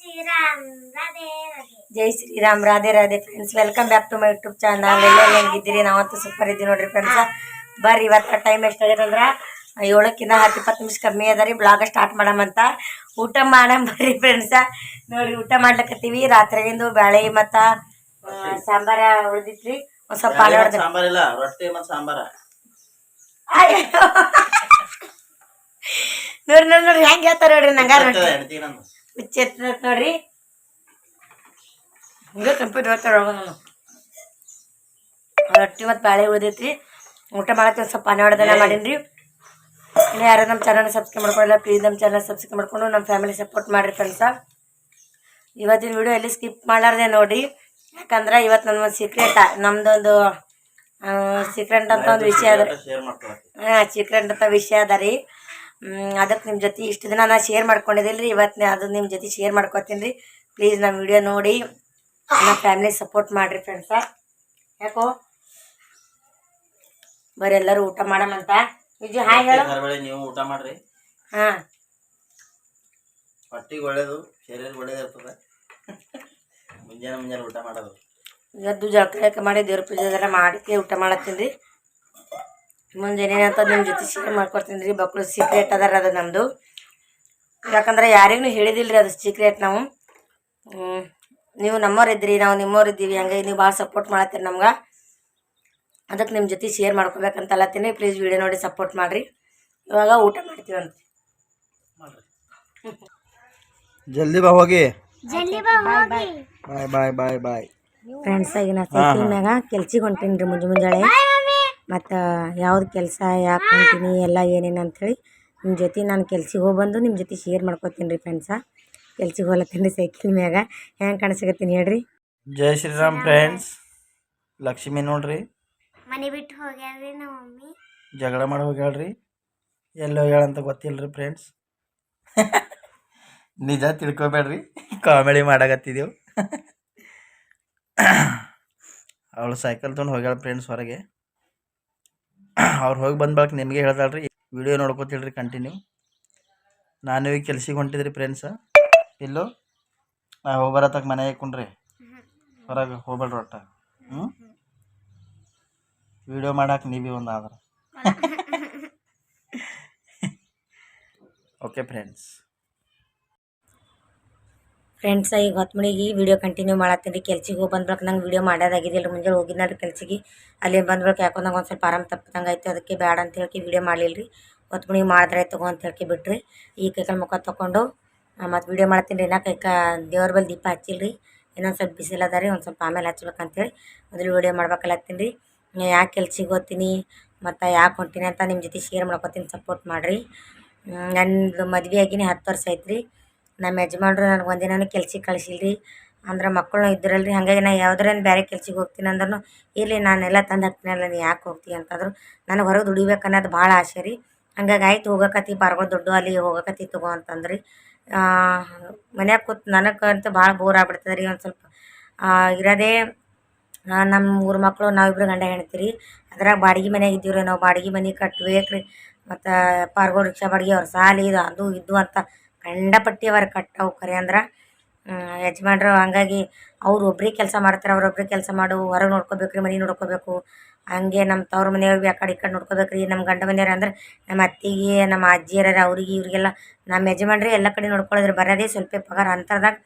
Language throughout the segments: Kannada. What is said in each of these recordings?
Shriram Shri Ram Jai Shriram Radhe Radhe friends welcome back to my YouTube channel ಎಲ್ಲರೂ ಹೆಂಗಿದ್ದೀರಿ? ನಾವಂತೂ ಸೂಪರ್ ಇದ್ದೀವಿ ನೋಡ್ರಿ ಫ್ರೆಂಡ್ಸ್ ಬರ್ರಿ ಇವತ್ತು ಟೈಮ್ ಎಷ್ಟಾಗ್ಯದಂದ್ರೆ ಅಂದ್ರೆ ಏಳಕ್ಕಿಂತ ಹತ್ತು ಇಪ್ಪತ್ತು ನಿಮಿಷ ಕಮ್ಮಿ ಅದ ರೀ. ಬ್ಲಾಗ ಸ್ಟಾರ್ಟ್ ಮಾಡಮಂತ ಊಟ ಮಾಡಮ್ ಬರ್ರಿ ಫ್ರೆಂಡ್ಸ ನೋಡಿ ಊಟ ಮಾಡ್ಲಕತ್ತೀವಿ. ರಾತ್ರಿಗಿಂದು ಬ್ಯಾಳೆ ಮತ್ತು ಸಾಂಬಾರ ಉಳಿದಿತ್ರಿ. ಒಂದು ಸ್ವಲ್ಪ ಹಾಲು ಹೊಡ್ದು ಸಾಂಬಾರ್ ಇಲ್ಲ ರೊಟ್ಟಿ ಮತ್ ಸಾಂಬಾರ. ನೋಡ್ರಿ ನೋಡ್ರಿ ನೋಡ್ರಿ ಹೆಂಗೆ ಹೇಳ್ತಾರೆ ನೋಡ್ರಿ ನಂಗೆ ರೊಟ್ಟಿ. ಹುಚ್ಚೆತ್ತದ ನೋಡ್ರಿ. ಹಿಂಗೆ ಕಂಪ್ಯೂಟರ್ ನಾನು ರೊಟ್ಟಿ ಮತ್ತು ಬಾಳೆ ಉಳಿದೈತ್ರಿ. ಊಟ ಮಾಡತ್ತೆ ಸ್ವಲ್ಪ ಅನಾಡದನ್ನ ಮಾಡೀನಿ ಇನ್ನು ಯಾರು ನಮ್ಮ ಚಾನಲ್ ಸಬ್ಸ್ಕ್ರೈಬ್ ಮಾಡ್ಕೊಳ್ಳಲ್ಲ ಪ್ಲೀಸ್ ನಮ್ಮ ಚಾನಲ್ ಸಬ್ಸ್ಕ್ರೈಬ್ ಮಾಡ್ಕೊಂಡು ನಮ್ಮ ಫ್ಯಾಮಿಲಿ ಸಪೋರ್ಟ್ ಮಾಡಿರಿ ಫ್ರೆಂಡ್ಸ ಇವತ್ತಿನ ವಿಡಿಯೋ ಎಲ್ಲಿ ಸ್ಕಿಪ್ ಮಾಡಾರ್ದೆ ನೋಡಿ ಯಾಕಂದ್ರೆ ಇವತ್ತು ನನ್ನ ಒಂದು ಸೀಕ್ರೆಟ್ ನಮ್ದೊಂದು ಸೀಕ್ರೆಂಟ್ ಅಂತ ಒಂದು ವಿಷಯ ಅದ. ಹಾಂ ಸೀಕ್ರೆಟ್ ಅಂತ ವಿಷಯ ಅದ ರೀ. ಅದಕ್ಕೆ ನಿಮ್ಮ ಜೊತೆ ಇಷ್ಟು ದಿನ ನಾನು ಶೇರ್ ಮಾಡ್ಕೊಂಡಿದ್ದಿಲ್ಲ ರೀ ಇವತ್ತು ಅದು ನಿಮ್ಮ ಜೊತೆ ಶೇರ್ ಮಾಡ್ಕೊತೀನಿ ರೀ. ಪ್ಲೀಸ್ ನಮ್ಮ ವಿಡಿಯೋ ನೋಡಿ. ನಮ್ಮ ಫ್ಯಾಮಿಲಿ ಸಪೋರ್ಟ್ ಮಾಡಿರಿ ಫ್ರೆಂಡ್ಸ ಯಾಕೋ? ಬರೀ ಎಲ್ಲರೂ ಊಟ ಮಾಡಮಂತ ವಿಜಯ್ ಹಾಯ್ ಹೇಳು. ನೀವು ಊಟ ಮಾಡ್ರಿ. ಹಾಂ. ಹೊಟ್ಟಿಗೆ ಒಳ್ಳೇದು ಶರೀರ ಒಳ್ಳೇದಿರ್ತದೆ ಮುಂಜಾನೆ ಮುಂಜಾನೆ ಊಟ ಮಾಡೋದು. ಎದ್ದು ಜಳಕ ಮಾಡಿ ದೇವ್ರ ಪೂಜೆ ಅದೆಲ್ಲ ಮಾಡಿ ಊಟ ಮಾಡತ್ತೀನಿ ರೀ. ಮುಂದೆ ಏನೇನಂತ ನಿಮ್ಮ ಜೊತೆ ಶೇರ್ ಮಾಡ್ಕೊಡ್ತೀನಿ ರೀ. ಬಕ್ಳು ಸೀಕ್ರೆಟ್ ಅದಾರ ಅದು ನಮ್ಮದು ಯಾಕಂದ್ರೆ ಯಾರಿಗೂ ಹೇಳಿದಿಲ್ಲ ರೀ ಅದು ಸೀಕ್ರೆಟ್ ನಾವು. ನೀವು ನಮ್ಮವ್ರು ಇದ್ರಿ ನಾವು ನಿಮ್ಮವ್ರು ಇದ್ದೀವಿ ಹಂಗಾಗಿ ನೀವು ಭಾಳ ಸಪೋರ್ಟ್ ಮಾಡತ್ತೀರಿ ನಮ್ಗೆ. ಅದಕ್ಕೆ ನಿಮ್ಮ ಜೊತೆ ಶೇರ್ ಮಾಡ್ಕೋಬೇಕಂತ ಅಲ್ಲತ್ತೀನಿ ಪ್ಲೀಸ್ ವಿಡಿಯೋ ನೋಡಿ ಸಪೋರ್ಟ್ ಮಾಡಿರಿ. ಇವಾಗ ಊಟ ಮಾಡ್ತೀವಂತ ಮಾಡ್ರಿ ಜಲ್ದಿ ಬಾ ಹೋಗಿ. ಜಲ್ದಿ ಬಾ ಹೋಗಿ. ಬಾಯ್ ಬಾಯ್ ಬಾಯ್ ಬಾಯ್. ಫ್ರೆಂಡ್ಸ್ ಈಗ ನಾ ಸೈಕಲ್ ಮ್ಯಾಗ ಕೆಲ್ಸಿಗೆ ಹೊಂಟೀನಿ ರೀ ಮುಂಜೆ ಮುಂಜಾನೆ ಮತ್ತು ಯಾವ್ದು ಕೆಲಸ ಯಾಕೆ ಹೊಂಟೀನಿ ಎಲ್ಲ ಏನೇನು ಅಂಥೇಳಿ ನಿಮ್ಮ ಜೊತೆ ನಾನು ಕೆಲ್ಸಿಗೆ ಹೋಗ್ಬಂದು ನಿಮ್ಮ ಜೊತೆ ಶೇರ್ ಮಾಡ್ಕೊತೀನಿ ರೀ ಫ್ರೆಂಡ್ಸ ಕೆಲ್ಸಕ್ಕೆ ಹೋಗ್ಲತ್ತೀನಿ ರೀ ಸೈಕಲ್ ಮ್ಯಾಗ. ಹೆಂಗೆ ಕಾಣಿಸ್ಕತ್ತೀನಿ ಹೇಳ್ರಿ? ಜೈ ಶ್ರೀರಾಮ್ ಫ್ರೆಂಡ್ಸ್ ಲಕ್ಷ್ಮಿ ನೋಡ್ರಿ. ಮನೆ ಬಿಟ್ಟು ಹೋಗ್ಯಾಳ್ರಿ ನಮ್ಮ ಮಮ್ಮಿ. ಜಗಳ ಮಾಡಿ ಹೋಗ್ಯಾಳ್ರಿ. ಎಲ್ಲೋ ಅಂತ ಗೊತ್ತಿಲ್ರಿ ಫ್ರೆಂಡ್ಸ್ ನಿಜ ತಿಳ್ಕೊಬೇಡ್ರಿ. ಕಾಮಿಡಿ ಮಾಡಾಕತ್ತಿದ್ದೆವು ಅವಳು ಸೈಕಲ್ ತೊಗೊಂಡು ಹೋಗ್ಯಾಳ ಫ್ರೆಂಡ್ಸ್ ಹೊರಗೆ. ಅವ್ರು ಹೋಗಿ ಬಂದ ಬಳಿಕ ನಿಮಗೆ ಹೇಳ್ದಾಳ್ರಿ ವಿಡಿಯೋ ನೋಡ್ಕೋತೀಳ್ರಿ ಕಂಟಿನ್ಯೂ ನಾನು ಈಗ ಕೆಲ್ಸಿಗೆ ಹೊಂಟಿದ್ರಿ ಫ್ರೆಂಡ್ಸ ಇಲ್ಲೋ? ನಾ ಹೋಗಿ ಬರತ್ತಕ ಮನೆ ಹಾಕೊಂಡ್ರಿ ಹೊರಗೆ ಹೋಗ್ಬೇಡ್ರಿ ಒಟ್ಟ. ಹ್ಞೂ ವಿಡಿಯೋ ಮಾಡಕ್ಕೆ ನೀವೇ ಒಂದು ಆದ್ರೆ. ಓಕೆ ಫ್ರೆಂಡ್ಸ್ ಫ್ರೆಂಡ್ಸ ಈಗ ಹೊತ್ತು ಮಣಿಗೆ ವಿಡಿಯೋ ಕಂಟಿನ್ಯೂ ಮಾಡತ್ತೀನಿ. ಕೆಲ್ಸಿಗೆ ಹೋಗಿ ಬಂದ್ಬಳಕ ನಂಗೆ ವಿಡಿಯೋ ಮಾಡೋದಾಗಿದ್ದಿಲ್ಲ ಮುಂಜಾನೆ ಹೋಗಿದ್ನಲ್ರಿ ಕೆಲ್ಸಿಗೆ. ಅಲ್ಲಿ ಬಂದ್ಬಳಕ ಯಾಕೋ ನಂಗೆ ಒಂದು ಸ್ವಲ್ಪ ಆರಾಮ ತಪ್ಪದಂಗೆ ಆಯ್ತು. ಅದಕ್ಕೆ ಬೇಡ ಅಂತ ಹೇಳಿ ವೀಡಿಯೋ ಮಾಡಲಿಲ್ಲ ರೀ ಹೊತ್ತು ಮಾಡಿದ್ರೆ ತಗೋ ಅಂತ ಹೇಳಿ ಬಿಟ್ರಿ. ಈ ಕೈಕಾಲು ಮುಖ ತೊಗೊಂಡು ಮತ್ತು ವೀಡಿಯೋ ಮಾಡ್ತೀನಿ ರೀ. ನಾ ಕೈಕ ದೇವ್ರ ಬಲ್ಲಿ ದೀಪ ಹಚ್ಚಿಲ್ಲ ರೀ ಇನ್ನೊಂದು ಸ್ವಲ್ಪ ಬಿಸಿಲು ಅದ ರೀ. ಒಂದು ಸ್ವಲ್ಪ ಆಮೇಲೆ ಹಚ್ಬೇಕಂತೇಳಿ ಮೊದಲು ವೀಡಿಯೋ ಮಾಡ್ಬೇಕಲ್ಲತ್ತೀನಿ ರೀ. ಯಾಕೆ ಕೆಲ್ಸಿಗೆ ಹೋಗ್ತೀನಿ? ಮತ್ತು ಯಾಕೆ ಹೊಂಟೀನಿ ಅಂತ ನಿಮ್ಮ ಜೊತೆ ಶೇರ್ ಮಾಡ್ಕೊತೀನಿ ಸಪೋರ್ಟ್ ಮಾಡಿರಿ. ನನ್ನದು ಮದುವೆ ಆಗಿನೇ ಹತ್ತು ವರ್ಷ ಆಯ್ತು ರೀ ನಮ್ಮ ಯಜಮಾನ್ರು ನನಗೆ ಒಂದಿನ ಕೆಲ್ಸಕ್ಕೆ ಕಳಿಸಿಲ್ಲ ರೀ ಅಂದ್ರೆ ಮಕ್ಕಳು ಇದ್ರಲ್ಲ ರೀ ಹಾಗಾಗಿ ನಾ ಯಾವ್ದ್ರೇನು ಬೇರೆ ಕೆಲ್ಸಕ್ಕೆ ಹೋಗ್ತೀನಿ ಅಂದ್ರೂ ಇರಲಿ ನಾನೆಲ್ಲ ತಂದು ಹಾಕ್ತೀನಲ್ಲ ನೀ ಯಾಕೆ ಹೋಗ್ತೀಯ ಅಂತಂದ್ರು ನನಗೆ ಹೊರಗೆ ದುಡಿಬೇಕು ಅನ್ನೋದು ಭಾಳ ಆಸೆ ರೀ. ಹಂಗಾಗಿ ಆಯ್ತು ಹೋಗಕತ್ತಿ, ಪಾರ್ಗಳು ದುಡ್ಡು ಅಲ್ಲಿ ಹೋಗಕತ್ತಿ ತಗೋ ಅಂತಂದ್ರಿ. ಮನ್ಯಾಗ ಕೂತ್ ನನಗಂತೂ ಭಾಳ ಬೋರ್ ಆಗ್ಬಿಡ್ತದೆ ರೀ ಒಂದು ಸ್ವಲ್ಪ. ಇರೋದೇ ನಮ್ಮ ಮೂರು ಮಕ್ಕಳು ನಾವಿಬ್ರು ಗಂಡ ಹೆಣ್ತೀರಿ ಅದ್ರಾಗ ಬಾಡಿಗೆ ಮನೆಯಾಗ ಇದ್ದೀವಿ ರೀ ನಾವು ಬಾಡಿಗೆ ಮನೆ ಕಟ್ಟಬೇಕ್ರಿ ಮತ್ತು ಪಾರ್ಗೋ ರಿಕ್ಷಾ ಬಾಡಿಗೆ ಅವ್ರ ಸಾಲಿ ಇದು, ಅದು ಇದ್ದು ಅಂತ ಕಂಡಪಟ್ಟಿ ಅವರ ಕಟ್ಟವು ಖರೆ ಅಂದ್ರೆ ಯಜಮಾನ್ರು ಹಂಗಾಗಿ ಅವ್ರು ಒಬ್ರಿಗೆ ಕೆಲಸ ಮಾಡ್ತಾರೆ ಅವ್ರೊಬ್ರಿಗೆ ಕೆಲಸ ಮಾಡು, ಹೊರಗೆ ನೋಡ್ಕೋಬೇಕು ರೀ, ಮನೆ ನೋಡ್ಕೋಬೇಕು. ಹಂಗೆ ನಮ್ಮ ತವ್ರ ಮನೆಯವ್ರಿಗೆ ಆ ಕಡೆ ಈ ಕಡೆ ನೋಡ್ಕೋಬೇಕು ರೀ ನಮ್ಮ ಗಂಡ ಮನೆಯವ್ರು ಅಂದ್ರೆ ನಮ್ಮ ಅತ್ತಿಗೆ, ನಮ್ಮ ಅಜ್ಜಿಯರ ಅವ್ರಿಗೆ ಇವ್ರಿಗೆಲ್ಲ ನಮ್ಮ ಯಜಮಾನ್ರಿ ಎಲ್ಲ ಕಡೆ ನೋಡ್ಕೊಳ್ಳೋದ್ರೆ ಬರೋದೇ ಸ್ವಲ್ಪ ಪಗಾರ ಅಂತರ್ದಾಗ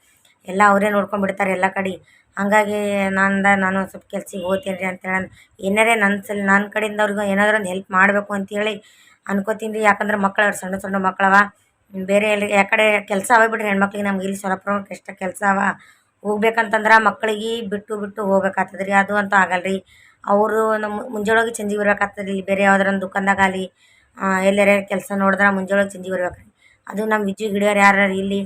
ಎಲ್ಲ ಅವರೇ ನೋಡ್ಕೊಂಡ್ಬಿಡ್ತಾರೆ ಎಲ್ಲ ಕಡೆ. ಹಂಗಾಗಿ ನಾನು ನಾನು ಸ್ವಲ್ಪ ಕೆಲ್ಸಕ್ಕೆ ಹೋಗ್ತೀನಿ ರೀ ಅಂತೇಳಿ ಏನಾರೇ ನನ್ನ ಸಲ ನನ್ನ ಕಡೆಯಿಂದ ಅವ್ರಿಗೂ ಏನಾದರೂ ಒಂದು ಹೆಲ್ಪ್ ಮಾಡಬೇಕು ಅಂತೇಳಿ ಅನ್ಕೋತೀನಿ ರೀ, ಯಾಕಂದ್ರೆ ಮಕ್ಕಳು ಅವ್ರು ಸಣ್ಣ ಸಣ್ಣ ಮಕ್ಕಳವ ಬೇರೆ ಎಲ್ಲಿ ಯಾಕಡೆ ಕೆಲಸ ಅವ ಬಿಡ್ರಿ ಹೆಣ್ಮಕ್ಳಿಗೆ ನಮ್ಗೆ ಇಲ್ಲಿ ಸೊರಪುರ ಎಷ್ಟು ಕೆಲಸ ಅವ. ಹೋಗ್ಬೇಕಂತಂದ್ರೆ ಮಕ್ಕಳಿಗೆ ಬಿಟ್ಟು ಬಿಟ್ಟು ಹೋಗ್ಬೇಕಾಗ್ತದೆ ರೀ ಅದು ಅಂತೂ ಆಗಲ್ಲ ರೀ ಅವರು ನಮ್ಮ ಮುಂಜೊಳಗೆ ಚಂಜಿ ಬರ್ಬೇಕಾಗ್ತದೆ ಇಲ್ಲಿ ಬೇರೆ ಯಾವ್ದಾರ ಒಂದು ದುಕಾನ್ದಾಗಲಿ ಎಲ್ಲರ ಕೆಲಸ ನೋಡಿದ್ರೆ ಮುಂಜೊಳಗೆ ಸಂಜೆ ಬರ್ಬೇಕು ರೀ ಅದು ನಮ್ಮ ವಿಜಯ್ ಹಿಡಿಯೋರು ಯಾರು ಇಲ್ಲಿ.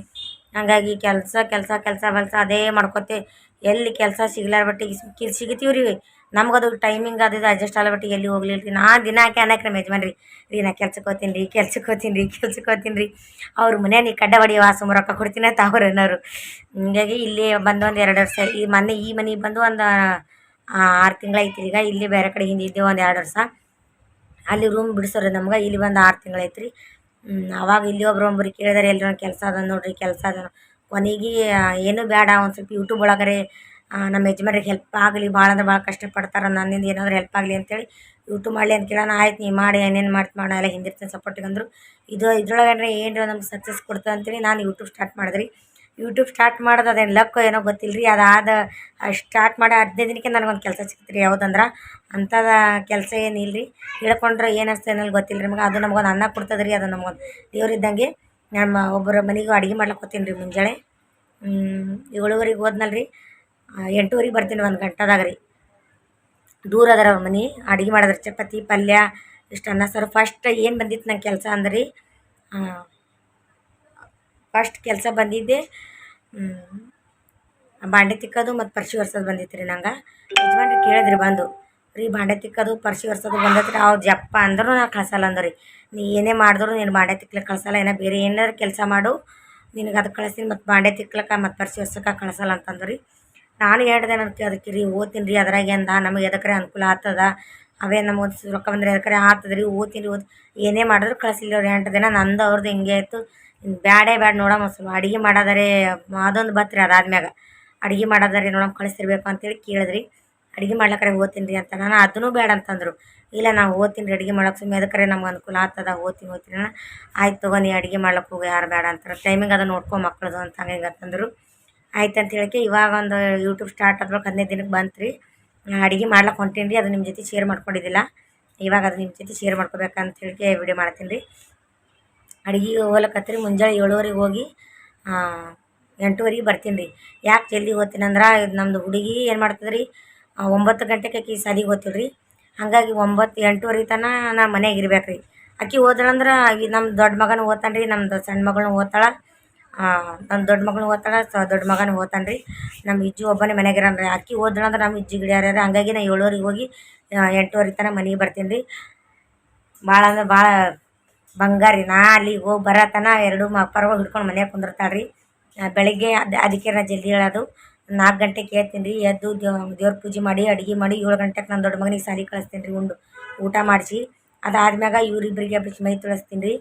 ಹಾಗಾಗಿ ಕೆಲಸ ಕೆಲಸ ಕೆಲಸ ಕೆಲಸ ಅದೇ ಮಾಡ್ಕೊತೆ. ಎಲ್ಲಿ ಕೆಲಸ ಸಿಗ್ಲಾರ ಬಟ್ಟಿಗೆ ಸಿಗ್ತೀವಿ ರೀ ನಮ್ಗದು ಟೈಮಿಂಗ್ ಅದು ಅಡ್ಜಸ್ಟ್ ಆಗಲ್ಲ ಬಟ್ ಎಲ್ಲಿ ಹೋಗ್ಲಿಲ್ಲ ರೀ ನಾ ದಿನ ಹಾಕಿ ಅನ್ನಕ್ಕೆ ನಮ್ಮ ಯಜಮಾನ್ ರೀ, ನಾ ಕೆಲ್ಸಕ್ಕೆ ಹೋಗ್ತೀನಿ ರೀ ಕೆಲ್ಸಕ್ಕೆ ಹೋಗ್ತೀನಿ ರೀ ಕೆಲ್ಸಕ್ಕೆ ಹೋಗ್ತೀನಿ ರೀ. ಅವ್ರ ಮನೆ ನೀ ಕಡ್ಡ ಹೊಡಿ ಸುಮ್ಮ ರೊಕ್ಕ ಕೊಡ್ತೀನಿ ಅಂತ ಅವ್ರು ಅನ್ನೋರು. ಹಿಂಗಾಗಿ ಇಲ್ಲಿ ಬಂದು ಒಂದು ಎರಡು ವರ್ಷ, ಈ ಮೊನ್ನೆ ಈ ಮನೆಗೆ ಬಂದು ಒಂದು ಆರು ತಿಂಗಳಾಯ್ತು ಈಗ ಇಲ್ಲಿ ಬೇರೆ ಕಡೆ ಹಿಂದೆ ಇದ್ದೇವೆ ಒಂದು ಎರಡು ವರ್ಷ. ಅಲ್ಲಿ ರೂಮ್ ಬಿಡಿಸೋರು ನಮ್ಗೆ, ಇಲ್ಲಿ ಬಂದು ಆರು ತಿಂಗಳಾಯ್ತು ರೀ ಅವಾಗ ಇಲ್ಲಿ ಒಬ್ರು ಒಬ್ರು ಕೇಳಿದಾರೆ ಎಲ್ಲರೂ ಕೆಲಸ ಅದ ನೋಡ್ರಿ, ಕೆಲಸ ಅದ ಕೊನೆಗೆ ಏನೂ ಬೇಡ ಒಂದು ಸ್ವಲ್ಪ ಯೂಟ್ಯೂಬ್ ಒಳಗರೆ ನಮ್ಮ ಯಜಮಾನ್ರಿಗೆ ಹೆಲ್ಪ್ ಆಗಲಿ, ಭಾಳ ಅಂದ್ರೆ ಭಾಳ ಕಷ್ಟಪಡ್ತಾರೆ ನನ್ನಿಂದ ಏನಾದರೂ ಹೆಲ್ಪ್ ಆಗಲಿ ಅಂತೇಳಿ ಯೂಟ್ಯೂಬ್ ಮಾಡಲಿ ಅಂತ ಕೇಳೋಣ, ಆಯ್ತು ನೀ ಮಾಡಿ, ಏನೇನು ಮಾಡ್ತು ಮಾಡ ಎಲ್ಲ ಹಿಂದಿರ್ತೀನಿ ಸಪೋರ್ಟಿಗೆ ಅಂದರು. ಇದು ಇದ್ರೊಳಗಡೆ ಏನರ ನಮ್ಗೆ ಸಕ್ಸಸ್ ಕೊಡ್ತದೆ ಅಂತೇಳಿ ನಾನು ಯೂಟ್ಯೂಬ್ ಸ್ಟಾರ್ಟ್ ಮಾಡಿದ್ರಿ. ಯೂಟ್ಯೂಬ್ ಸ್ಟಾರ್ಟ್ ಮಾಡೋದು ಅದೇನು ಲಕ್ ಏನೋ ಗೊತ್ತಿಲ್ಲ ರೀ ಅದಾದ ಸ್ಟಾರ್ಟ್ ಮಾಡಿ ಹದಿನೈದು ದಿನಕ್ಕೆ ನನಗೊಂದು ಕೆಲಸ ಸಿಕ್ತು ರೀ ಯಾವುದಂದ್ರೆ ಅಂಥದ ಕೆಲಸ ಏನಿಲ್ಲ ರೀ ಹೇಳ್ಕೊಂಡ್ರೆ ಏನು ಅನ್ನೋದು ಗೊತ್ತಿಲ್ಲ ರೀ ನಮಗೆ, ಅದು ನಮ್ಗೊಂದು ಅನ್ನ ಕೊಡ್ತದೆ ರೀ ಅದು ನಮ್ಗೊಂದು ದೇವರಿದ್ದಂಗೆ ನಮ್ಮ ಒಬ್ಬರ ಮನೆಗೂ ಅಡುಗೆ ಮಾಡ್ಲಿಕ್ಕೆ ಹೋಗ್ತೀನಿ ರೀ ಮುಂಜಾನೆ ಏಳುವರೆಗೆ ಹೋದ್ನಲ್ಲ ರೀ ಎಂಟೂವರೆಗೆ ಬರ್ತೀನಿ, ಒಂದು ಗಂಟೆದಾಗ ರೀ. ದೂರ ಅದರ ಮನೆ, ಅಡುಗೆ ಮಾಡಿದ್ರೆ ಚಪಾತಿ, ಪಲ್ಯ, ಇಷ್ಟು ಅನ್ನ ಸಾರು. ಫಸ್ಟ್ ಏನು ಬಂದಿತ್ತು ನಂಗೆ ಕೆಲಸ ಅಂದ್ರಿ ಫಸ್ಟ್ ಕೆಲಸ ಬಂದಿದ್ದೆ ಬಾಂಡೆ ತಿಕ್ಕೋದು ಮತ್ತು ಪರ್ಶಿ ಒರ್ಸೋದು ಬಂದಿತ್ತು ರೀ ನಂಗೆ. ಯಜಮಾನ್ರಿ ಕೇಳಿದ್ರಿ ಬಂದು, ರೀ ಬಾಂಡೆ ತಿಕ್ಕೋದು ಪರ್ಶಿ ಒರ್ಸೋದು ಬಂದೈತೆ ಅವ್ರು ಜಪ್ಪ ಅಂದ್ರೂ ನಾನು ಕಳ್ಸಲ್ಲ ಅಂದ್ರಿ. ನೀ ಏನೇ ಮಾಡಿದ್ರು ನೀನು ಬಾಂಡೆ ತಿಕ್ಲಿಕ್ಕೆ ಕಳ್ಸಲ್ಲ, ಏನೋ ಬೇರೆ ಏನಾದ್ರು ಕೆಲಸ ಮಾಡು. ನಿನಗೆ ಅದು ಕಳಿಸ್ತೀನಿ ಮತ್ತು ಬಾಂಡೆ ತಿಕ್ಲಕ್ಕ ಮತ್ತು ಪರ್ಶಿ ಒರ್ಸಕ್ಕೆ ಕಳ್ಸಲ್ಲ ಅಂತಂದ್ರಿ. ನಾನು ಹೇಳಿದೆ ನನಗೆ ಅದಕ್ಕೆ ರೀ, ಓದ್ತೀನಿ ರೀ, ಅದ್ರಾಗೆ ಅಂದ, ನಮಗೆ ಎದಕ್ರೆ ಅನುಕೂಲ ಆಗ್ತದ? ಅವೇ ನಮಗೆ ರೊಕ್ಕ ಬಂದರೆ ಎದಕ್ರೆ ಆಗ್ತದ ರೀ, ಓದ್ತೀನಿ ರೀ ಓದ್ ಏನೇ ಮಾಡಿದ್ರು ಕಳಿಸಿಲ್ಲ ಅವ್ರು ಎಂಟು ದಿನ ನಂದು ಅವ್ರದ್ದು ಹಿಂಗೆ ಆಯಿತು. ಬ್ಯಾಡೇ ಬ್ಯಾಡ ನೋಡಮ್ಮ ಸ್ವಲ್ಪ ಅಡುಗೆ ಮಾಡೋದಾರೆ, ಅದೊಂದು ಬತ್ರಿ ಅದಾದ್ಮ್ಯಾಗ ಅಡುಗೆ ಮಾಡೋದಾರೆ ನೋಡಮ್ಮ ಕಳಿಸ್ತಿರ್ಬೇಕು ಅಂತೇಳಿ ಕೇಳಿದ್ರಿ. ಅಡುಗೆ ಮಾಡ್ಲಕ್ಕರೆ ಓದ್ತೀನಿ ರೀ ಅಂತ ನಾನು ಅದನ್ನೂ ಬೇಡ ಅಂತಂದರು. ಇಲ್ಲ ನಾವು ಓದ್ತೀನಿ ರೀ, ಅಡುಗೆ ಮಾಡೋಕೆ ಸುಮ್ಮನೆ ಎದಕ್ಕರೆ ನಮ್ಗೆ ಅನುಕೂಲ ಆಗ್ತದ, ಓದ್ತೀನಿ ಓದ್ತೀನಿ ಆಯ್ತು ತಗೋ, ನೀ ಅಡುಗೆ ಮಾಡ್ಲಕ್ಕೆ ಹೋಗಿ, ಯಾರು ಬೇಡ ಅಂತಾರೆ. ಟೈಮಿಂಗ್ ಅದು ನೋಡ್ಕೊ ಮಕ್ಳದು ಅಂತ ಹಿಂಗೆ ಅಂತಂದರು. ಆಯ್ತು ಅಂತ ಹೇಳಕ್ಕೆ ಇವಾಗ ಒಂದು ಯೂಟ್ಯೂಬ್ ಸ್ಟಾರ್ಟ್ ಆದ್ಮೇಲೆ ಹದಿನೈದು ದಿನಕ್ಕೆ ಬಂತು ರೀ ಅಡುಗೆ ಮಾಡ್ಲಿಕ್ಕೆ ಹೊಂಟೀನಿ ರೀ ಅದು ನಿಮ್ಮ ಜೊತೆ ಶೇರ್ ಮಾಡ್ಕೊಂಡಿದ್ದಿಲ್ಲ. ಇವಾಗ ಅದು ನಿಮ್ಮ ಜೊತೆ ಶೇರ್ ಮಾಡ್ಕೋಬೇಕಂತ ಹೇಳಿ ವಿಡಿಯೋ ಮಾಡ್ತೀನಿ ರೀ ಅಡುಗೆ ಹೋಗ್ಲಕತ್ರಿ, ಮುಂಜಾನೆ ಏಳುವರೆಗೆ ಹೋಗಿ ಎಂಟುವರೆಗೆ ಬರ್ತೀನಿ ರೀ ಯಾಕೆ ಜಲ್ದಿ ಹೋಗ್ತೀನಿ ಅಂದ್ರೆ ನಮ್ಮದು ಹುಡುಗಿ ಏನು ಮಾಡ್ತದೆ ರೀ ಒಂಬತ್ತು ಗಂಟೆಗೆ ಆಕಿ ಸಾಲಿಗೆ ಹೋಗ್ತಿಲ್ಲ ರೀ ಹಾಗಾಗಿ ಒಂಬತ್ತು ಎಂಟುವರೆ ತನಕ ನಾನು ಮನೆಗೆ ಇರ್ಬೇಕು ರೀ ಆಕಿ ಹೋದ್ರಂದ್ರೆ ನಮ್ಮ ದೊಡ್ಡ ಮಗನೂ ಓದ್ತಾನೆ ರೀ ನಮ್ಮದು ಸಣ್ಣ ಮಗಳೂ ಓದ್ತಾಳೆ. ನಮ್ಮ ದೊಡ್ಡ ಮಗಳು ಓದ್ತಾಳೆ, ಸೊ ದೊಡ್ಡ ಮಗನೂ ಓದ್ತಾನೆ ರೀ ನಮ್ಮ ಇಜ್ಜು ಒಬ್ಬನೇ ಮನೆಗೆ ಇರೋಣ ರೀ ಅಕ್ಕಿ ಹೋದ್ಳಂದ್ರೆ ನಮ್ಮ ಇಜ್ಜಿ ಗಿಡಿಯಾರ ಹಂಗಾಗಿ ನಾ ಏಳುವರೆಗೆ ಹೋಗಿ ಎಂಟುವರೆ ತನಕ ಮನೆಗೆ ಬರ್ತೀನಿ ರೀ ಭಾಳ ಅಂದ್ರೆ ಭಾಳ ಬಂಗಾರಿ ನಾ ಅಲ್ಲಿಗೆ ಹೋಗಿ ಬರತನ ಎರಡು ಮಕ್ಕಳುಗಳು ಹಿಡ್ಕೊಂಡು ಮನೆಯಾಗ ಕುಂದಿರ್ತಾಳೆ ರೀ ಬೆಳಿಗ್ಗೆ ಅದು ಅದಕ್ಕೆ ನಾ ಜಲ್ದಿ ಹೇಳೋದು. ನಾಲ್ಕು ಗಂಟೆಗೆ ಹೇಳ್ತೀನಿ ರೀ ಎದ್ದು ದೇವ್ರ ಪೂಜೆ ಮಾಡಿ, ಅಡುಗೆ ಮಾಡಿ, ಏಳು ಗಂಟೆಗೆ ನನ್ನ ದೊಡ್ಡ ಮಗನಿಗೆ ಸಾಲಿ ಕಳಿಸ್ತೀನಿ ರೀ ಉಂಡು. ಊಟ ಮಾಡಿಸಿ. ಅದಾದ್ಮ್ಯಾಗ ಇವ್ರಿಬ್ರಿಗೆ ಬಿಸಿ ಮೈ ತೊಳಸ್ತೀನಿ ರೀ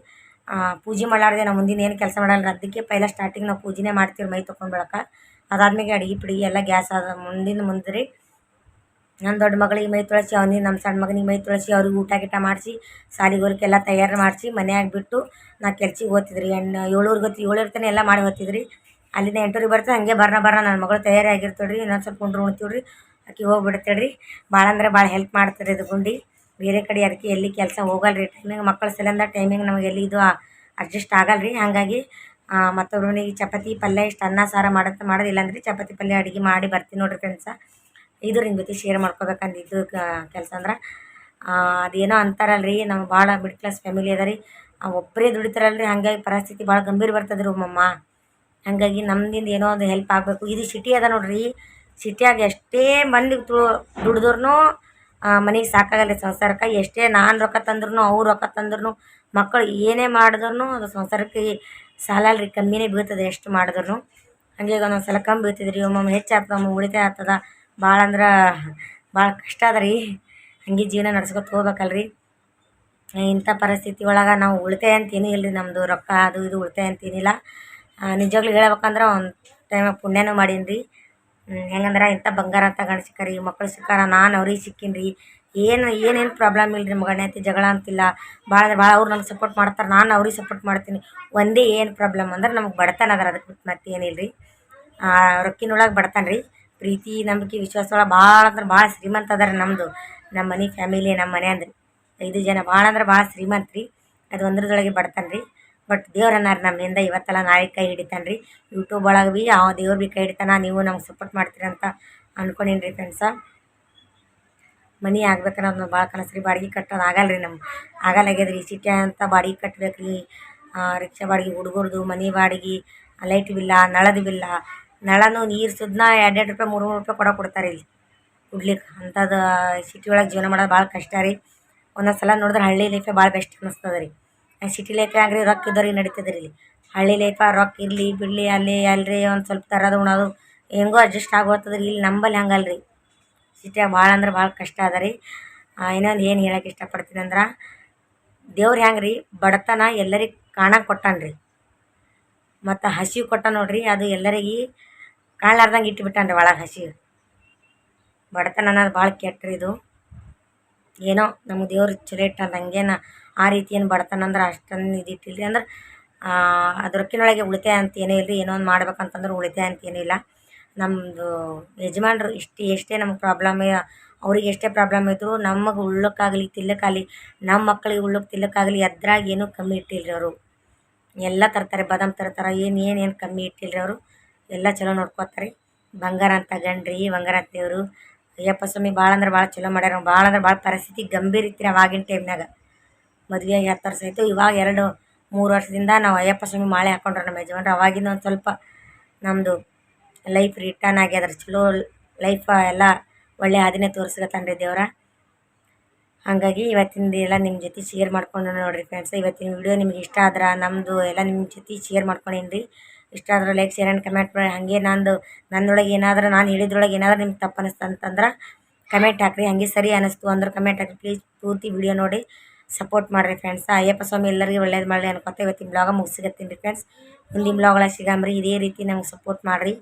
ಪೂಜೆ ಮಾಡಾರ್ದೆ ನಾವು ಮುಂದಿನ ಏನು ಕೆಲಸ ಮಾಡಲ್ಲ ಅದಕ್ಕೆ ಪೈಲ ಸ್ಟಾರ್ಟಿಂಗ್ ನಾವು ಪೂಜೆನೇ ಮಾಡ್ತೀವಿ ಮೈ ತೊಗೊಂಡು ಬೆಳಕ. ಅದಾದ್ಮೇಲೆ ಅಡುಗೆ ಪಿಡಿಗೆ ಎಲ್ಲ ಗ್ಯಾಸ್ ಆದ ಮುಂದಿನ ಮುಂದೆ ರೀ ನನ್ನ ದೊಡ್ಡ ಮಗಳಿಗೆ ಮೈ ತೊಳಸಿ, ಅವನಿಗೆ ನಮ್ಮ ಸಣ್ಣ ಮಗನಿಗೆ ಮೈ ತೊಳಸಿ, ಅವ್ರಿಗೆ ಊಟ ಗೀಟ ಮಾಡಿಸಿ ಸಾಲಿಗೋರಿಗೆಲ್ಲ ತಯಾರು ಮಾಡಿಸಿ, ಮನ್ಯಾಗ ಬಿಟ್ಟು ನಾ ಕೆಲ್ಸಿಗೆ ಓದ್ತಿದ್ರಿ ಎಣ್ಣೆ ಏಳೂರಿಗೆ ಗೊತ್ತಿ ಏಳು ತನಕ ಎಲ್ಲ ಮಾಡಿ ಓದ್ತಿದ್ರಿ ಅಲ್ಲಿಂದ ಎಂಟೂರಿಗೆ ಬರ್ತದೆ ಹಂಗೆ ಬರ್ನ ಬರ್ನ ನನ್ನ ಮಗಳು ತಯಾರಿ ಆಗಿರ್ತಾಳೆ ರೀ ಇನ್ನೊಂದು ಸ್ವಲ್ಪ ಉಂಡ್ರು ಉಣ್ತೀವಿ ರೀ ಆಕಿ ಹೋಗ್ಬಿಡ್ತಾಳೆ ರೀ ಭಾಳ ಅಂದ್ರೆ ಭಾಳ ಹೆಲ್ಪ್ ಮಾಡ್ತಾರೆ ಇದು ಗುಂಡಿ. ಬೇರೆ ಕಡೆ ಅದಕ್ಕೆ ಎಲ್ಲಿ ಕೆಲಸ ಹೋಗಲ್ಲ ರೀ ಟೈಮಿಂಗ್ ಮಕ್ಕಳ ಸಲಿಂದ ಟೈಮಿಂಗ್ ನಮಗೆ ಎಲ್ಲಿ ಇದು ಅಡ್ಜಸ್ಟ್ ಆಗಲ್ಲ ರೀ ಹಾಗಾಗಿ ಮತ್ತೊಬ್ರ ಮನೆಗೆ ಚಪಾತಿ ಪಲ್ಯ ಇಷ್ಟು ಅನ್ನ ಸಾರ ಮಾಡತ್ತೆ ಮಾಡೋದಿಲ್ಲ ಇಲ್ಲಾಂದ್ರೆ ಚಪಾತಿ ಪಲ್ಯ ಅಡುಗೆ ಮಾಡಿ ಬರ್ತೀನಿ ನೋಡ್ರಿ ಫ್ರೆಂಡ್ಸ ಇದು ನಿಮ್ಮ ಜೊತೆ ಶೇರ್ ಮಾಡ್ಕೋಬೇಕಂದಿದ್ದು ಕೆಲಸ ಅಂದ್ರೆ. ಅದೇನೋ ಅಂತಾರಲ್ಲ ರೀ ನಾವು ಭಾಳ ಮಿಡ್ ಕ್ಲಾಸ್ ಫ್ಯಾಮಿಲಿ ಅದ ರೀ. ಒಬ್ಬರೇ ದುಡಿತಾರಲ್ಲ ರೀ ಹಾಗಾಗಿ ಪರಿಸ್ಥಿತಿ ಭಾಳ ಗಂಭೀರ ಬರ್ತದೆ ರೀ ಒಮ್ಮಮ್ಮ ಹಾಗಾಗಿ ನಮ್ಮದಿಂದ ಏನೋ ಒಂದು ಹೆಲ್ಪ್ ಆಗಬೇಕು. ಇದು ಸಿಟಿ ಅದ ನೋಡ್ರಿ. ಸಿಟಿಯಾಗ ಎಷ್ಟೇ ಮಂದಿ ದುಡ್ದವ್ರು ಮನೆಗೆ ಸಾಕಾಗಲ್ಲ ಸಂಸಾರಕ್ಕೆ. ಎಷ್ಟೇ ನಾನು ರೊಕ್ಕ ತಂದ್ರೂ ಅವ್ರು ರೊಕ್ಕ ತಂದ್ರೂ ಮಕ್ಕಳು ಏನೇ ಮಾಡಿದ್ರು ಅದು ಸಂಸಾರಕ್ಕೆ ಸಾಲಲ್ಲ ರೀ ಕಮ್ಮಿನೇ ಬೀಳ್ತದೆ ಎಷ್ಟು ಮಾಡಿದ್ರು ಈಗ ಒಂದೊಂದು ಸಲ ಕಮ್ಮಿ ಬೀಳ್ತಿದ್ರಿ. ಒಮ್ಮೊಮ್ಮೆ ಹೆಚ್ಚಾಗ್ತದೆ ಒಮ್ಮೆ ಉಳಿತಾಯ ಆಗ್ತದ. ಭಾಳ ಅಂದ್ರೆ ಭಾಳ ಕಷ್ಟ ಅದ ರೀ ಹಂಗೆ ಜೀವನ ನಡ್ಸ್ಕೊತ ಹೋಗ್ಬೇಕಲ್ಲ ರೀ ಇಂಥ ಪರಿಸ್ಥಿತಿ ಒಳಗೆ ನಾವು ಉಳಿತಾಯ ಅಂತ ಏನೂ ಇಲ್ಲ ರೀ ನಮ್ಮದು ರೊಕ್ಕ ಅದು ಇದು ಉಳಿತಾಯ ಅಂತ ಏನಿಲ್ಲ. ನಿಜವಾಗ್ಲೂ ಹೇಳ್ಬೇಕಂದ್ರೆ ಒಂದು ಟೈಮಾಗ ಪುಣ್ಯನೂ ಮಾಡೀನಿ ರೀ ಹೆಂಗಂದ್ರೆ ಇಂಥ ಬಂಗಾರ ಅಂತ ಗಂಡು ಸಿಕ್ಕಾರಿ ಮಕ್ಕಳು ಸಿಕ್ಕಾರ, ನಾನು ಅವ್ರಿಗೆ ಸಿಕ್ಕೀನಿ ರೀ ಏನು, ಏನೇನು ಪ್ರಾಬ್ಲಮ್ ಇಲ್ಲ ರೀ ನಮ್ಮ ಗಂಡ ಜಗಳ ಅಂತಿಲ್ಲ. ಭಾಳ ಅಂದ್ರೆ ಭಾಳ ಅವ್ರು ನಮ್ಗೆ ಸಪೋರ್ಟ್ ಮಾಡ್ತಾರೆ, ನಾನು ಅವ್ರಿಗೆ ಸಪೋರ್ಟ್ ಮಾಡ್ತೀನಿ. ಒಂದೇ ಏನು ಪ್ರಾಬ್ಲಮ್ ಅಂದ್ರೆ ನಮಗೆ ಬಡತನ ಅದ್ರ ಅದಕ್ಕೆ ಮತ್ತೆ ಏನಿಲ್ಲ ರೀ ರೊಕ್ಕಿನೊಳಗೆ ಬಡತನ ರೀ ಪ್ರೀತಿ, ನಂಬಿಕೆ, ವಿಶ್ವಾಸ ಒಳಗೆ ಭಾಳ ಅಂದ್ರೆ ಭಾಳ ಶ್ರೀಮಂತ ಅದ ರೀ ನಮ್ಮದು ನಮ್ಮ ಮನೆ ಫ್ಯಾಮಿಲಿ ನಮ್ಮ ಮನೆ ಅಂದ್ರೆ ಐದು ಜನ. ಭಾಳ ಅಂದ್ರೆ ಭಾಳ ಶ್ರೀಮಂತ ರೀ ಅದು ಒಂದ್ರದೊಳಗೆ ಬಡತನ ರೀ ಬಟ್ ದೇವ್ರು ಅನ್ನಾರ ನಮ್ಮಿಂದ ಇವತ್ತೆಲ್ಲ ನಾಳೆ ಕೈ ಹಿಡಿತಾನೆ ರೀ ಯೂಟ್ಯೂಬ್ ಒಳಗೆ ಭೀ ಆ ದೇವ್ರು ಭೀ ಕೈ ಹಿಡಿತಾನ, ನೀವು ನಮ್ಗೆ ಸಪೋರ್ಟ್ ಮಾಡ್ತೀರಿ ಅಂತ ರೀ ಫ್ರೆಂಡ್ಸ ಮನೆ ಆಗ್ಬೇಕನ್ನೋದು ಭಾಳ ಕನಸು ರೀ. ಬಾಡಿಗೆ ಕಟ್ಟೋದು ಆಗಲ್ಲ ರೀ ನಮ್ಗೆ. ಆಗಲ್ಲ ಆಗ್ಯದ ರೀ ಸಿಟಿ ಅಂತ ಬಾಡಿಗೆ ಕಟ್ಬೇಕು ರೀ ರಿಕ್ಷಾ ಬಾಡಿಗೆ ಹುಡುಗರ್ದು, ಮನೆ ಬಾಡಿಗೆ ಲೈಟ್ ಬಿಲ್ಲ, ನಳದ ಬಿಲ್ಲ. ನಳನು ನೀರು ಸುದ್ನ ಎರಡು ಎರಡು ರೂಪಾಯಿ, ಮೂರು ಮೂರು ರೂಪಾಯಿ ಕೊಡ ಕೊಡ್ತಾರೆ ಇಲ್ಲಿ. ಕುಡ್ಲಿಕ್ಕೆ ಅಂಥದ್ದು ಸಿಟಿ ಒಳಗೆ ಜೀವನ ಮಾಡೋದು ಭಾಳ ಕಷ್ಟ ರೀ. ಒಂದೊಂದು ಸಲ ನೋಡಿದ್ರೆ ಹಳ್ಳಿ ಲೈಫೇ ಭಾಳ ಬೆಸ್ಟ್ ಅನ್ನಿಸ್ತದೆ ರೀ. ಸಿಟಿ ಲೈಫೇ ಆಗ್ರಿ ರೊಕ್ಕ ಇದ್ದವ್ರಿಗೆ ನಡೀತದೆ ರೀ. ಇಲ್ಲಿ ಹಳ್ಳಿ ಲೈಫ ರೊಕ್ಕ ಇರಲಿ, ಬಿಡಲಿ, ಅಲ್ಲಿ, ಅಲ್ರಿ, ಒಂದು ಸ್ವಲ್ಪ ತರೋದು ಉಣೋದು. ಹೆಂಗೋ ಅಡ್ಜಸ್ಟ್ ಆಗೋತದ್ರಿ ಇಲ್ಲಿ ನಂಬಲ್ಲಿ ಹಂಗಲ್ಲ ರೀ ಸಿಟಿಯಾಗ ಭಾಳ ಅಂದ್ರೆ ಭಾಳ ಕಷ್ಟ ಅದ ರೀ. ಇನ್ನೊಂದು ಏನು ಹೇಳಕ್ಕೆ ಇಷ್ಟಪಡ್ತೀನಿ ಅಂದ್ರೆ, ದೇವ್ರು ಹೆಂಗೆ ರೀ, ಬಡತನ ಎಲ್ಲರಿಗೆ ಕಾಣಕ್ಕೆ ಕೊಟ್ಟಾನ ರೀ. ಮತ್ತು ಹಸಿವು ಕೊಟ್ಟ ನೋಡ್ರಿ, ಅದು ಎಲ್ಲರಿಗೆ ಕಾಣ್ಲಾರ್ದಂಗೆ ಇಟ್ಬಿಟ್ಟಾನ್ರಿ ಒಳಗೆ ಹಸಿವು. ಬಡತನ ಅನ್ನೋದು ಭಾಳ ಕೆಟ್ಟರಿ ಇದು. ಏನೋ ನಮ್ಮ ದೇವ್ರು ಚಲೋ ಇಟ್ಟಾನ ಹಂಗೇನ ಆ ರೀತಿ ಏನು ಬಡತನ ಅಂದ್ರೆ ಅಷ್ಟೊಂದು ಇದಿಟ್ಟಿಲ್ಲ ಅಂದ್ರೆ ಅದ್ರಕ್ಕಿನೊಳಗೆ ಉಳಿತಾಯ ಅಂತ ಏನೂ ಇಲ್ಲ ಏನೋ ಒಂದು ಮಾಡ್ಬೇಕಂತಂದ್ರೆ ಉಳಿತಾಯ ಅಂತ ಏನೂ ಇಲ್ಲ. ನಮ್ಮದು ಯಜಮಾನ್ರು ಇಷ್ಟು, ಎಷ್ಟೇ ನಮ್ಗೆ ಪ್ರಾಬ್ಲಮ್ ಅವ್ರಿಗೆ ಎಷ್ಟೇ ಪ್ರಾಬ್ಲಮ್ ಇದ್ದರೂ ನಮಗೆ ಉಳ್ಳೋಕ್ಕಾಗಲಿ ತಿಲ್ಲಕ್ಕಾಗಲಿ ನಮ್ಮ ಮಕ್ಕಳಿಗೆ ಉಳ್ಳಕ್ಕೆ ತಿಲ್ಲಕ್ಕಾಗಲಿ ಅದ್ರಾಗ ಏನೂ ಕಮ್ಮಿ ಇಟ್ಟಿಲ್ಲ ಅವರು. ಎಲ್ಲ ತರ್ತಾರೆ, ಬಾದಾಮ್ ತರ್ತಾರೆ, ಏನು ಏನೇನು ಏನು ಕಮ್ಮಿ ಇಟ್ಟಿಲ್ಲ ಅವರು. ಎಲ್ಲ ಚಲೋ ನೋಡ್ಕೋತಾರೆ. ಬಂಗಾರ ಅಂತ ಗಂಡ್ರಿ, ಬಂಗಾರ ಅಂತ ದೇವರು. ಅಯ್ಯಪ್ಪ ಸ್ವಾಮಿ ಭಾಳ ಅಂದ್ರೆ ಭಾಳ ಚಲೋ ಮಾಡ್ಯಾರ. ಭಾಳ ಅಂದ್ರೆ ಭಾಳ ಪರಿಸ್ಥಿತಿ ಗಂಭೀರ ಇತ್ತು ಅವಾಗಿನ ಟೈಮ್ನಾಗ ಮದುವೆ ಆಗಿ ಹತ್ತು ವರ್ಷ ಆಯಿತು. ಇವಾಗ ಎರಡು, ಮೂರು ವರ್ಷದಿಂದ ನಾವು ಅಯ್ಯಪ್ಪ ಸ್ವಾಮಿ ಮಾಳೆ ಹಾಕೊಂಡ್ರೆ ನಮ್ಮ ಯಜಮಾನ್ರು. ಅವಾಗಿಂದ ಒಂದು ಸ್ವಲ್ಪ ನಮ್ಮದು ಲೈಫ್ ರಿಟರ್ನ್ ಆಗ್ಯದ ಚಲೋ ಲೈಫ್ ಎಲ್ಲ ಒಳ್ಳೆ ಹಾದಿನೇ ತೋರಿಸ್ಕತ್ತಾನ್ರಿ ದೇವ್ರ. ಹಾಗಾಗಿ ಇವತ್ತಿನ ಎಲ್ಲ ನಿಮ್ಮ ಜೊತೆ ಶೇರ್ ಮಾಡ್ಕೊಂಡು ನೋಡಿರಿ ಫ್ರೆಂಡ್ಸ್ ಇವತ್ತಿನ ವಿಡಿಯೋ ನಿಮ್ಗೆ ಇಷ್ಟ ಆದ್ರೆ ನಮ್ಮದು ಎಲ್ಲ ನಿಮ್ಮ ಜೊತೆ ಶೇರ್ ಮಾಡ್ಕೊಂಡೇನಿ ರೀ ಇಷ್ಟ ಆದ್ರೆ ಲೈಕ್ ಶೇರ್ ಆ್ಯಂಡ್ ಕಮೆಂಟ್ ಮಾಡಿ. ಹಾಗೆ ನಂದು, ನನ್ನೊಳಗೆ ಏನಾದರೂ, ನಾನು ಹೇಳಿದ್ರೊಳಗೆ ಏನಾದರೂ ನಿಮ್ಗೆ ತಪ್ಪು ಅನಿಸ್ತು ಅಂತಂದ್ರೆ ಕಮೆಂಟ್ ಹಾಕಿರಿ. ಹಾಗೆ ಸರಿ ಅನ್ನಿಸ್ತು ಅಂದ್ರೆ ಕಮೆಂಟ್ ಹಾಕಿ ಪ್ಲೀಸ್ ಪೂರ್ತಿ ವಿಡಿಯೋ ನೋಡಿ ಸಪೋರ್ಟ್ ಮಾಡಿರಿ ಫ್ರೆಂಡ್ಸ್ ಅಯ್ಯಪ್ಪ ಸ್ವಾಮಿ, ಎಲ್ಲರಿಗೂ ಒಳ್ಳೇದು ಮಾಡಲಿ ಅನ್ಕೊತ ಇವತ್ತಿನ ಬ್ಲಾಗ ಮುಗಿಸಿಗತ್ತೀನಿ ರೀ ಫ್ರೆಂಡ್ಸ್ ಮುಂದಿನ ಬ್ಲಾಗ್ಗಳ ಸಿಗಾಮ್ರಿ. ಇದೇ ರೀತಿ ನಮ್ಗೆ ಸಪೋರ್ಟ್ ಮಾಡಿರಿ.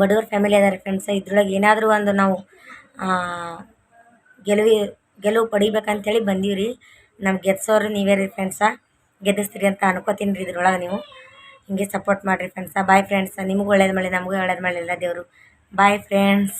ಬಡವ್ರ ಫ್ಯಾಮಿಲಿ ಅದಾರೆ ಫ್ರೆಂಡ್ಸ್ ಇದ್ರೊಳಗೆ ಏನಾದರೂ ಒಂದು ನಾವು ಗೆಲುವಿ, ಗೆಲುವು ಪಡಿಬೇಕಂತೇಳಿ ಬಂದೀವಿ ರೀ ನಮ್ಗೆ ಗೆದ್ಸೋರು ನೀವೇ ರೀ ಫ್ರೆಂಡ್ಸ ಗೆದ್ದಿಸ್ತೀರಿ ಅಂತ ಅನ್ಕೋತೀನಿ ರೀ ಇದ್ರೊಳಗೆ ನೀವು. ಹಿಂಗೆ ಸಪೋರ್ಟ್ ಮಾಡಿರಿ ಫ್ರೆಂಡ್ಸ ಬಾಯ್ ಫ್ರೆಂಡ್ಸ ನಿಮಗೂ ಒಳ್ಳೇದು ಮಾಡಲಿ, ನಮಗೂ ಒಳ್ಳೇದು ಮಾಡಲಿ ಎಲ್ಲ ದೇವರು. Bye friends